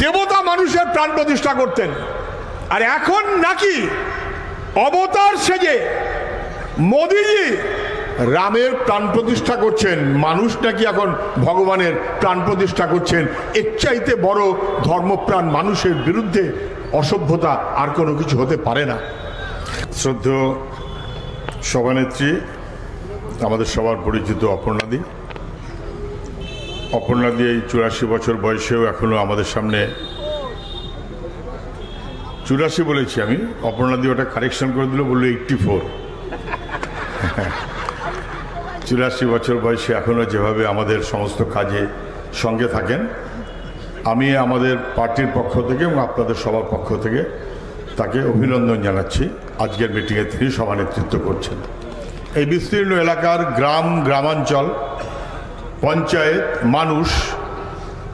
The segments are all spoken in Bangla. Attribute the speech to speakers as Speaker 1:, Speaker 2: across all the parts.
Speaker 1: দেবতা মানুষের প্রাণ প্রতিষ্ঠা করতেন। আর এখন নাকি অবতার সেজে মোদিজি রামের প্রাণ প্রতিষ্ঠা করছেন। মানুষ নাকি এখন ভগবানের প্রাণ প্রতিষ্ঠা করছেন। এর চাইতে বড় ধর্মপ্রাণ মানুষের বিরুদ্ধে অসভ্যতা আর কোনো কিছু হতে পারে না।
Speaker 2: শ্রদ্ধেয় সভানেত্রী, আমাদের সবার পরিচিত অপর্ণাদি অপর্ণাদি এই চুরাশি বছর বয়সেও এখনও আমাদের সামনে চুরাশি বলেছি আমি। অপর্ণাদি ওটা কারেকশন করে দিল, বলল এইটটি ফোর চুরাশি বছর বয়সে এখনও যেভাবে আমাদের সমস্ত কাজে সঙ্গে থাকেন, আমি আমাদের পার্টির পক্ষ থেকে এবং আপনাদের সবার পক্ষ থেকে তাকে অভিনন্দন জানাচ্ছি। আজকের মিটিংয়ে তিনি সভানেতৃত্ব করছেন। এই বিস্তীর্ণ এলাকার গ্রাম, গ্রামাঞ্চল পঞ্চায়েত, মানুষ,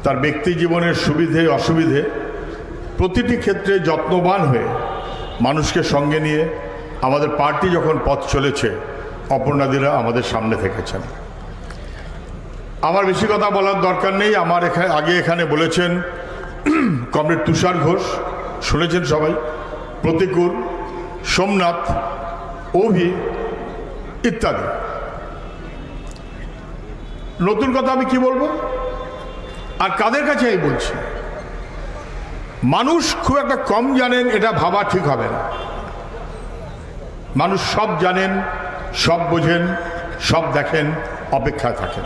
Speaker 2: তার ব্যক্তি জীবনের সুবিধে, অসুবিধে, প্রতিটি ক্ষেত্রে যত্নবান হয়ে মানুষকে সঙ্গে নিয়ে আমাদের পার্টি যখন পথ চলেছে, অপর্ণাদিরা আমাদের সামনে থেকেছেন। আমার বেশি কথা বলার দরকার নেই। আমার এখানে আগে এখানে বলেছেন কমরেড তুষার ঘোষ, শুনেছেন সবাই প্রতিকূল সোমনাথ, অভি ইত্যাদি। নতুন কথা আমি কি বলব? আর কাদের কাছে আমি বলছি? মানুষ খুব একটা কম জানেন, এটা ভাবা ঠিক হবে না। মানুষ সব জানেন, সব বোঝেন, সব দেখেন, অপেক্ষায় থাকেন।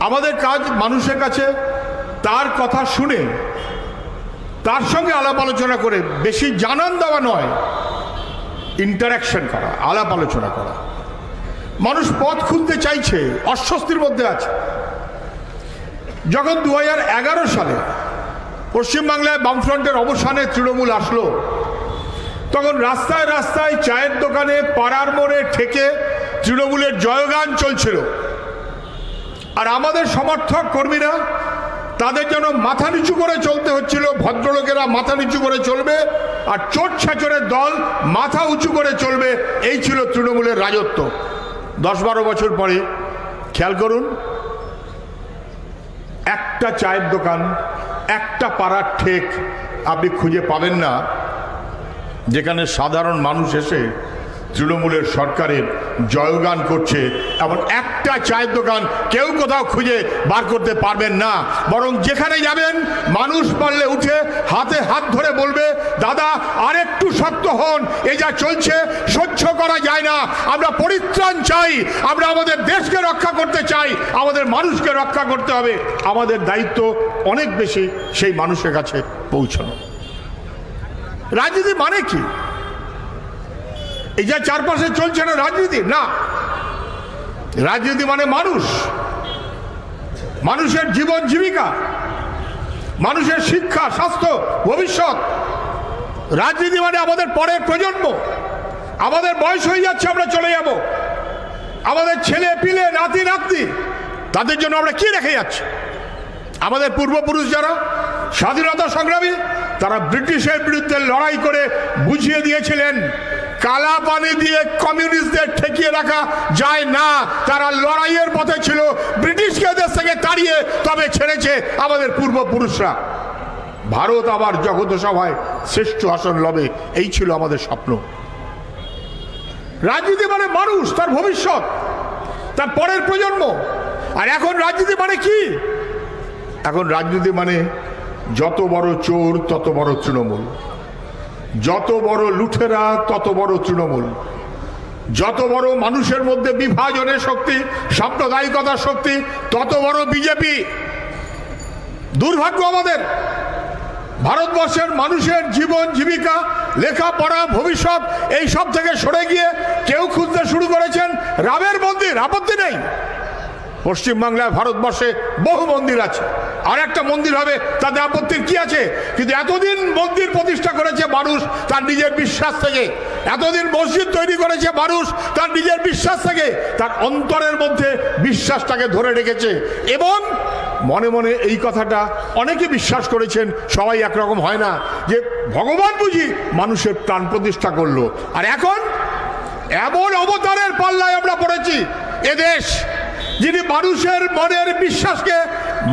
Speaker 2: আমাদের কাজ মানুষের কাছে তার কথা শুনে, তার সঙ্গে আলাপ আলোচনা করে, বেশি জানান দেওয়া নয় ইন্টারাকশন করা, আলাপ আলোচনা করা। মানুষ পথ খুলতে চাইছে, অস্বস্তির মধ্যে আছে। যখন দু হাজার এগারো সালে পশ্চিমবাংলায় বামফ্রন্টের অবসানে তৃণমূল আসলো, তখন রাস্তায় রাস্তায় চায়ের দোকানে, পাড়ার মোড়ে ঠেকে তৃণমূলের জয়গান চলছিল। আর আমাদের সমর্থক কর্মীরা তাদের জন্য মাথা নিচু করে চলতে হচ্ছিল, ভদ্রলোকেরা মাথা নিচু করে চলবে আর চোট ছাচরের দল মাথা উঁচু করে চলবে। এই ছিল তৃণমূলের রাজত্ব। দশ বারো বছর পরে, খেয়াল করুন, একটা চায়ের দোকান, একটা পাড়ার ঠেক আপনি খুঁজে পাবেন না, যেখানে সাধারণ মানুষ এসে তৃণমূলের সরকারের জয়গান করছে। এমন একটা চায়ের দোকান কেউ কোথাও খুঁজে বার করতে পারবেন না। বরং যেখানে যাবেন, মানুষ পারলে উঠে হাতে হাত ধরে বলবে, দাদা আর একটু শক্ত হন, এ যা চলছে, সহ্য করা যায় না। আমরা পরিত্রাণ চাই, আমরা আমাদের দেশকে রক্ষা করতে চাই, আমাদের মানুষকে রক্ষা করতে হবে। আমাদের দায়িত্ব অনেক বেশি সেই মানুষের কাছে পৌঁছানো। রাজনীতি মানে কি? এই যা চারপাশে চলছে না রাজনীতি? না। রাজনীতি মানে মানুষ। মানুষের জীবন জীবিকা। মানুষের শিক্ষা, স্বাস্থ্য, ভবিষ্যৎ। রাজনীতি মানে আমাদের পরের প্রজন্ম। আমাদের বয়স হয়ে যাচ্ছে, আমরা চলে যাব। আমাদের ছেলে, পিলে, নাতি, নাতনি, তাদের জন্য আমরা কি রেখে যাচ্ছি? আমাদের পূর্বপুরুষ যারা, স্বাধীনতা সংগ্রামী, তারা ব্রিটিশের বিরুদ্ধে লড়াই করে বুঝিয়ে দিয়েছিলেন কালা পানি দিয়ে কমিউনিস্টদের ঠেকিয়ে রাখা যায় না। তারা লড়াইয়ের পথে ছিল। ব্রিটিশকে দেশ থেকে তাড়িয়ে তবে ছেড়েছে আমাদের পূর্বপুরুষরা। ভারত আবার জগত সভায় শ্রেষ্ঠ আসন লবে। এই ছিল আমাদের স্বপ্ন। রাজনীতি মানে মানুষ, তার ভবিষ্যৎ, তার পরের প্রজন্ম। আর এখন রাজনীতি মানে কি? এখন রাজনীতি মানে যত বড় চোর, তত বড় তৃণমূল। যত বড় লুঠেরা, তত বড় তৃণমূল। যত বড় মানুষের মধ্যে বিভাজনের শক্তি, সাম্প্রদায়িকতার শক্তি, তত বড় বিজেপি। দুর্ভাগ্য আমাদের। ভারতবর্ষের মানুষের জীবন, জীবিকা, লেখাপড়া, ভবিষ্যৎ, এই সব থেকে সরে গিয়ে কেউ খুঁজতে শুরু করেছেন রামের মন্দির, আপত্তি নেই। পশ্চিমবাংলায় ভারতবর্ষে বহু মন্দির আছে। আর একটা মন্দির হবে তাতে আপত্তির কি আছে? কিন্তু এতদিন মন্দির প্রতিষ্ঠা করেছে মানুষ, তার নিজের বিশ্বাস থেকে। এতদিন মসজিদ তৈরি করেছে মানুষ, তার নিজের বিশ্বাস থেকে। তার অন্তরের মধ্যে বিশ্বাসটাকে ধরে রেখেছে। এবং মনে মনে এই কথাটা অনেকে বিশ্বাস করেছেন, সবাই একরকম হয় না, যে ভগবান বুঝি মানুষের প্রাণ প্রতিষ্ঠা করল। আর এখন এমন অবতারের পাল্লায় আমরা পড়েছি এদেশ যিনি মানুষের মনের বিশ্বাসকে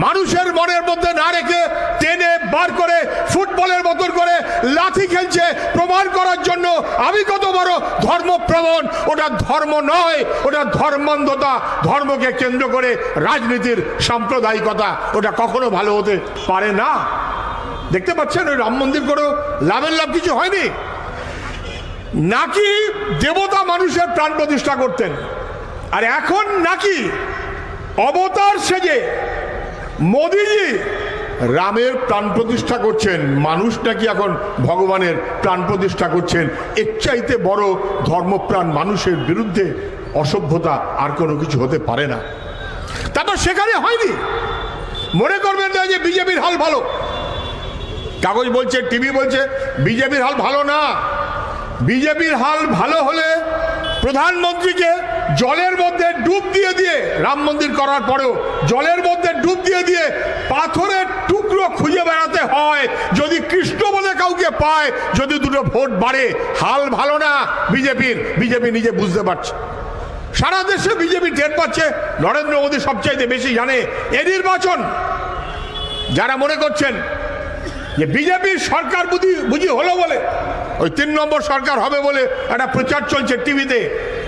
Speaker 2: মানুষের মনের মধ্যে না রেখে টেনে
Speaker 1: বার করে ফুটবলের মতন করে লাথি খেলছে প্রমাণ করার জন্য আমি কত বড় ধর্মপ্রবণ। ওটা ধর্ম নয়, ওটা ধর্মান্ধতা, ধর্মকে কেন্দ্র করে রাজনীতির সাম্প্রদায়িকতা। ওটা কখনো ভালো হতে পারে না। দেখতে পাচ্ছেন, ওই রাম মন্দির করেও লাভের লাভ কিছু হয়নি। নাকি দেবতা মানুষের প্রাণ প্রতিষ্ঠা করতেন। আর এখন নাকি অবতার সেজে মোদিজি রামের প্রাণ প্রতিষ্ঠা করছেন। মানুষ নাকি এখন ভগবানের প্রাণ প্রতিষ্ঠা করছেন। এর চাইতে বড় ধর্মপ্রাণ মানুষের বিরুদ্ধে অসভ্যতা আর কোনো কিছু হতে পারে না। তা তো সেখানে হয়নি। মনে করবেন না যে বিজেপির হাল ভালো। কাগজ বলছে, টিভি বলছে, বিজেপির হাল ভালো না। বিজেপির হাল ভালো হলে প্রধানমন্ত্রীকে জলের মধ্যে ডুব দিয়ে দিয়ে রাম মন্দির করার পরেও জলের মধ্যে ডুব দিয়ে দিয়ে পাথরের টুকরো খুঁজে বেড়াতে হয়। যদি কৃষ্ণ বলে কাউকে পায়, যদি দুটো ভোট বাড়ে, হাল ভালো না বিজেপির। বিজেপি নিজে বুঝতে পারছে। সারা দেশে বিজেপি টের পাচ্ছে, নরেন্দ্র মোদী সবচাইতে বেশি জানে। এ নির্বাচন যারা মনে করছেন যে বিজেপির সরকার বুঝি বুঝি হলো বলে, ওই তিন নম্বর সরকার হবে বলে একটা প্রচার চলছে টিভিতে।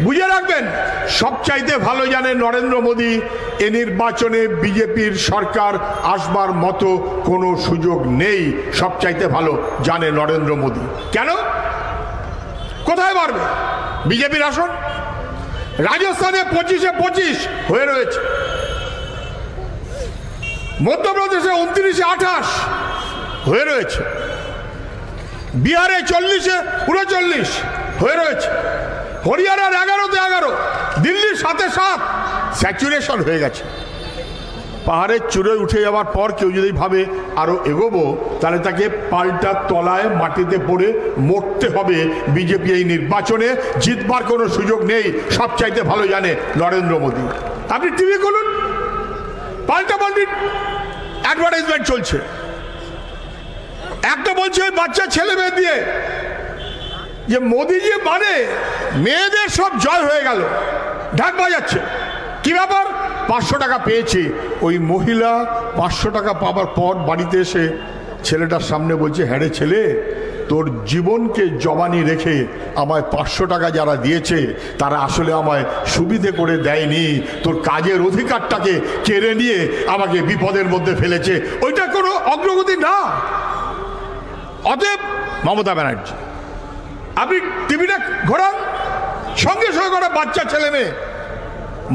Speaker 1: বুঝে রাখবেন, সবচাইতে ভালো জানে নরেন্দ্র মোদী, এ নির্বাচনে বিজেপির সরকার আসবার মতো কোনো সুযোগ নেই, সবচাইতে ভালো জানে নরেন্দ্র মোদী। কেন? কোথায় পারবে বিজেপির আসন? রাজস্থানে পঁচিশে পঁচিশ হয়ে রয়েছে। মধ্যপ্রদেশে উনত্রিশে আঠাশ। হয়ে রয়েছে। বিহারে চল্লিশে উনচল্লিশ হয়ে রয়েছে। হরিয়ানার এগারোতে এগারো, দিল্লির সাথে সাত, স্যাচুরেশন হয়ে গেছে। পাহাড়ের চূড়ে উঠে যাওয়ার পর কেউ যদি ভাবে আরও এগোবো, তাহলে তাকে পাল্টা তলায় মাটিতে পড়ে মরতে হবে। বিজেপি এই নির্বাচনে জিতবার কোনো সুযোগ নেই সব চাইতে ভালো জানে নরেন্দ্র মোদী। আপনি টিভি খুলুন। পাল্টা পাল্টি অ্যাডভার্টাইজমেন্ট চলছে। একটা বলছে ওই বাচ্চা ছেলে মেয়ে দিয়ে, যে মোদী যে মানে মেয়েদের সব জয় হয়ে গেল। ঢাক বাজাচ্ছে। কি ব্যাপার? পাঁচশো টাকা পেয়েছে। ওই মহিলা পাঁচশো টাকা পাবার পর বাড়িতে এসে ছেলেটার সামনে বলছে হ্যাঁ ছেলে, তোর জীবনকে জবানি রেখে আমায় পাঁচশো টাকা যারা দিয়েছে, তারা আসলে আমায় সুবিধে করে দেয়নি। তোর কাজের অধিকারটাকে কেড়ে নিয়ে আমাকে বিপদের মধ্যে ফেলেছে। ওইটা কোনো অগ্রগতি না। অতএব মমতা ব্যানার্জি, আপনি টিভিটা ঘোরান, সঙ্গে সঙ্গে ঘোরা বাচ্চা, ছেলে, মেয়ে।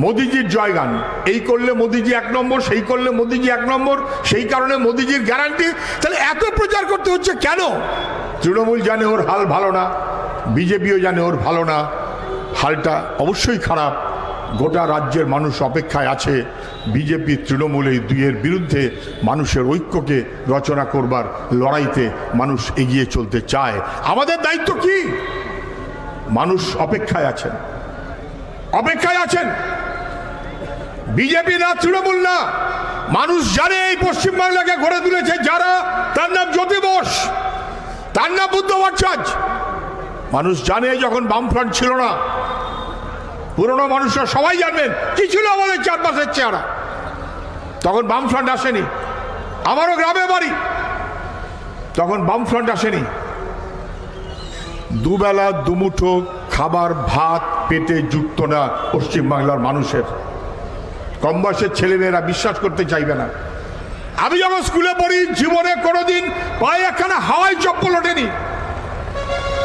Speaker 1: মোদিজির জয়গান এই করলে মোদিজি এক নম্বর, সেই করলে মোদিজি এক নম্বর, সেই কারণে মোদিজির গ্যারান্টি। তাহলে এত প্রচার করতে হচ্ছে কেন? তৃণমূল জানে ওর হাল ভালো না, বিজেপিও জানে ওর ভালো না। হালটা অবশ্যই খারাপ। গোটা রাজ্যের মানুষ অপেক্ষায় আছে। বিজেপি তৃণমূল এই দুইয়ের বিরুদ্ধে মানুষের ঐক্যকে রচনা করবার লড়াইতে মানুষ এগিয়ে চলতে চায়। আমাদের দায়িত্ব কি? মানুষ অপেক্ষায় আছেন। অপেক্ষায় আছেন। বিজেপি না, তৃণমূল না। মানুষ জানে এই পশ্চিমবাংলাকে গড়ে তুলেছে যারা। তার নাম জ্যোতি বোস। তার নাম বুদ্ধ ভট্টাচার্য। মানুষ জানে যখন বামফ্রন্ট ছিল না। পুরনো মানুষরা সবাই জানবেন। কি ছিল আমাদের চারপাশের চেহারা? তখন বামফ্রন্ট আসেনি। আমারও গ্রামে বাড়ি। তখন বামফ্রন্ট আসেনি। দুবেলা, দুমুঠো, খাবার, ভাত, পেটে জুটত না পশ্চিমবাংলার মানুষের। কম বয়সের ছেলেমেয়েরা বিশ্বাস করতে চাইবে না। আমি যখন স্কুলে পড়ি, জীবনে কোনোদিন পায়ে একখানা হাওয়াই চপ্পল ওঠেনি।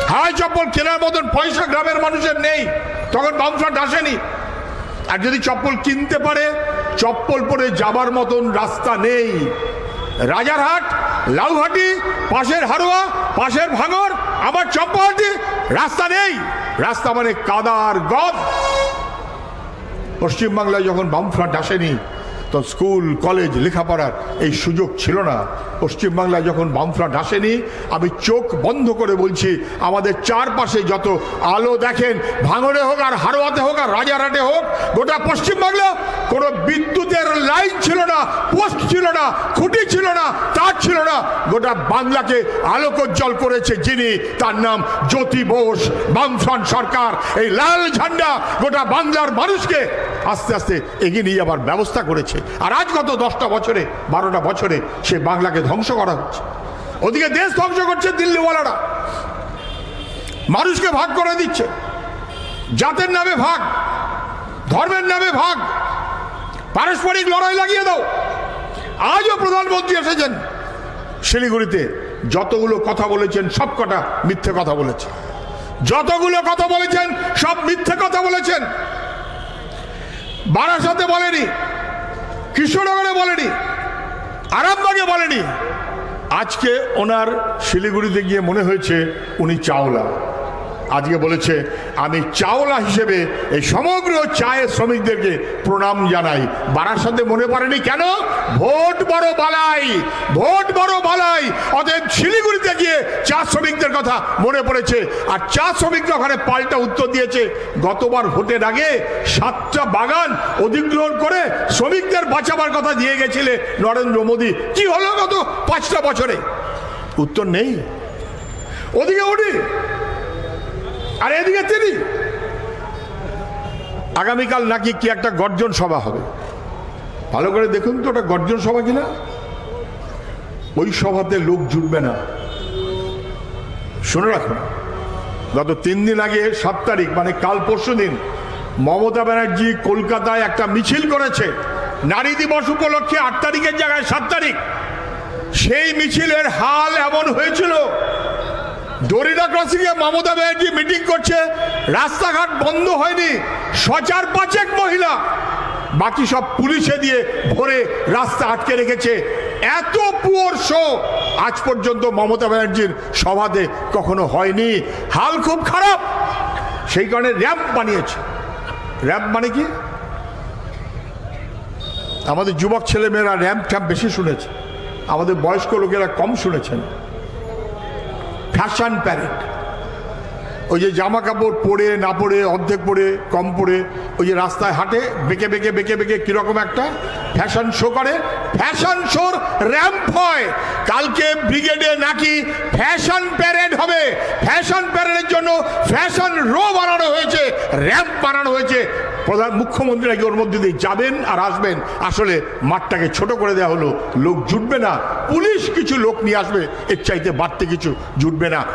Speaker 1: হাওয়াই চপ্পল কেনার মতন পয়সা গ্রামের মানুষের নেই। তখন বামফ্রন্ট আসেনি। আর যদি চপ্পল কিনতে পারে চপ্পল পরে যাবার মতন রাস্তা নেই। রাজারহাট লাউহাটি পাশের হারোয়া পাশের ভাঙর, আবার চপ্পলহাটি রাস্তা নেই। রাস্তা মানে কাদার গদ। পশ্চিমবাংলায় যখন বামফ্রন্ট আসেনি তো স্কুল, কলেজ, লেখাপড়ার এই সুযোগ ছিল না। পশ্চিমবাংলায় যখন বামফ্রন্ট আসেনি, আমি চোখ বন্ধ করে বলছি, আমাদের চারপাশে যত আলো দেখেন, ভাঙড়ে হোক আর হারোয়াতে হোক আর রাজারহাটে হোক, গোটা পশ্চিমবাংলা কোনো বিদ্যুতের লাইন ছিল না, পোস্ট ছিল না, খুঁটি ছিল না, তার ছিল না। গোটা বাংলাকে আলোকোজ্জ্বল করেছে যিনি, তার নাম জ্যোতি বোস, বামফ্রন্ট সরকার। এই লাল ঝান্ডা গোটা বাংলার মানুষকে আস্তে আস্তে এগিয়ে নিয়ে যাবার ব্যবস্থা করেছে। আর আজ গত দশটা বছরে, বারোটা বছরে সে বাংলাকে ধ্বংস করা হচ্ছে। ওদিকে দেশ ধ্বংস করছে দিল্লিওয়ালারা। মানুষকে ভাগ করে দিচ্ছে। জাতের নামে ভাগ, ধর্মের নামে ভাগ। পারস্পরিক লড়াই লাগিয়ে দাও। আজও প্রধানমন্ত্রী এসেছেন। শিলিগুড়িতে যতগুলো কথা বলেছেন সব কটা মিথ্যে কথা বলেছেন। যতগুলো কথা বলেছেন, সব মিথ্যে কথা বলেছেন। বারাসাতে বলেনি কৃষ্ণনগরে বলেনি আরামবাগে বলেনি। আজকে ওনার শিলিগুড়িতে গিয়ে মনে হয়েছে উনি চাওলা। আজকে বলেছে, আমি চাওলা হিসেবে এই সমগ্র চায়ের শ্রমিকদেরকে প্রণাম জানাই। বারাসাতে মনে পড়েনি কেন? ভোট বড় বালাই, ভোট বড় বালাই। অতএব শিলিগুড়িতে গিয়ে চা শ্রমিকদের কথা মনে পড়েছে। আর চা শ্রমিকরা ওখানে পাল্টা উত্তর দিয়েছে, গতবার ভোটের আগে সাতটা বাগান অধিগ্রহণ করে শ্রমিকদের বাঁচাবার কথা দিয়ে গেছিলে নরেন্দ্র মোদী। কি হলো গত পাঁচটা বছরে? উত্তর নেই। ওদিকে উঠি। আর এদিকে তিনি। আগামীকাল নাকি কি একটা গর্জন সভা হবে? ভালো করে দেখুন তো, ওটা গর্জন সভা কিনা? ওই সভাতে লোক জুটবে না। শুনে রাখুন, গত তিন দিন আগে সাত তারিখ মানে কাল পরশু দিন, মমতা ব্যানার্জি কলকাতায় একটা মিছিল করেছে। নারী দিবস উপলক্ষে আট তারিখের জায়গায় সাত তারিখ। সেই মিছিলের হাল এমন হয়েছিল দরিদা ক্রসিংয়ে মমতা ব্যানার্জি মিটিং করছে। রাস্তাঘাট বন্ধ হয়নি। সচার পাঁচেক মহিলা। বাকি সব পুলিশে দিয়ে ভরে রাস্তা আটকে রেখেছে। এত পুয়ার শো। আজ পর্যন্ত মমতা ব্যানার্জির সভাতে কখনো হয়নি। হাল খুব খারাপ। সেই কারণে র্যাম্প বানিয়েছে। র্যাম্প মানে কি? আমাদের যুবক ছেলেমেয়েরা র্যাম্প ট্যাম্প বেশি শুনেছে। আমাদের বয়স্ক লোকেরা কম শুনেছেন। Fashion parade. ওই যে জামা কাপড় পরে, না পরে, অর্ধেক পরে, কম পরে, ওই যে রাস্তায় হাঁটে, বেঁকে বেঁকে বেঁকে বেঁকে কীরকম একটা ফ্যাশন শো করে। ফ্যাশন শোর র্যাম্প হয়। কালকে ব্রিগেডে নাকি ফ্যাশন প্যারেড হবে। ফ্যাশন প্যারেডের জন্য ফ্যাশন রো বানানো হয়েছে। র্যাম্প বানানো হয়েছে। প্রধান মুখ্যমন্ত্রী নাকি ওর মধ্যে দিয়ে যাবেন আর আসবেন? আসলে মাঠটাকে ছোট করে দেওয়া হলো, লোক জুটবে না। পুলিশ কিছু লোক নিয়ে আসবে, এর চাইতে বাড়তে কিছু জুটবে না।